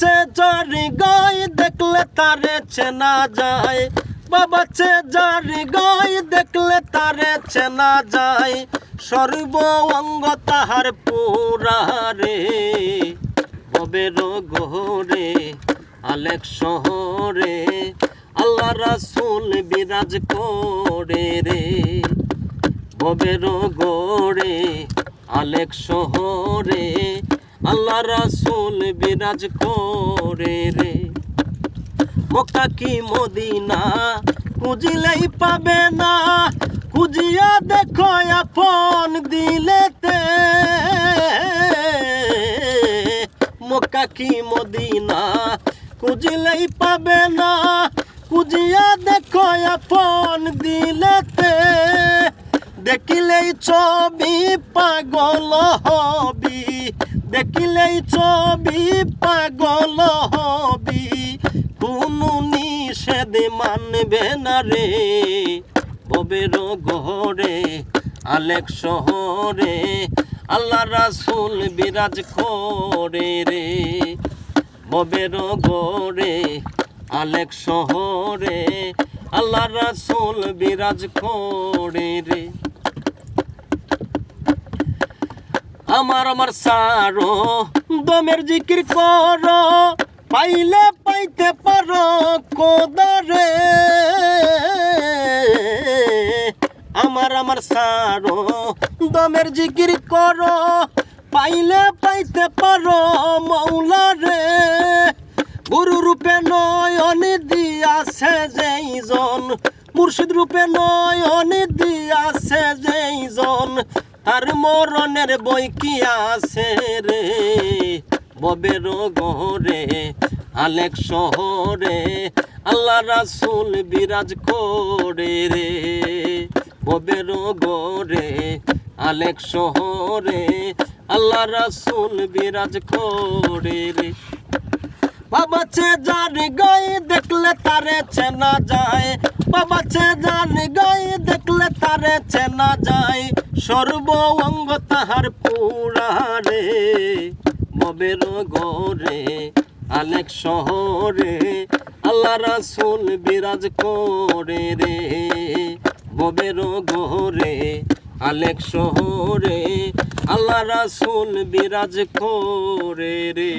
চে জারি গাই দেখলে তারে চেনা যায়। বাবা চে জারি গাই দেখলে তারে চেনা যায়। সর্ব অঙ্গ তাহার পুরারে ববের গোরে আলেক শহরে। আল্লাহ রাসুল বিরাজ করে রে। ববের গোড়ে আলেক শহরে। আল্লাহ রাসুল বিরাজ করে রে। মক্কা কি মদিনা? খুঁজিলেই পাবে না। খুঁজিয়া দেখো আপন দিলেতে। মক্কা কি মদিনা? খুঁজিলেই পাবে না। খুঁজিয়া দেখো আপন দিলেতে। দেখিলেই ছবি পাগল হবি। দেখিলেই ছবি পাগল হবি। কোনো নিষেধ মানবে না রে। ববের ঘরে আলেক শহরে, আল্লাহ রাসুল বিরাজ করে রে। ববের ঘরে আলেক শহরে, আল্লাহ রাসুল বিরাজ করে রে। আমার আমার সারো, দমের জিকির কর, পাইলে পাইতে পারো, কোদারে। আমার আমার সারো, দমের জিকির কর, পাইলে পাইতে পারো মৌলা রে গুরু রূপে নয়ন দিয়াছে যেইজন মুর্শিদ রূপে নয় নয়ন দিয়াছে যেইজন তার মরণের বই কি আছে রে? ববের গহরে, আলেক শহরে, আল্লাহ রাসুল বিরাজ করে রে। ববের গরে আলেক শহরে, আল্লাহ রাসুল বিরাজ করে রে। বাবা চে জান গাই দেখলে তারে চেনা যায়। বাবা চে জান গাই দেখলে তারে চেনা যায় সর্ব অঙ্গ তাহার পুরারে ববের গরে আলেক শহরে, আল্লাহ রাসুল বিরাজ করে রে। ববের গরে আলেক শহরে, আল্লাহ রাসুল বিরাজ করে রে।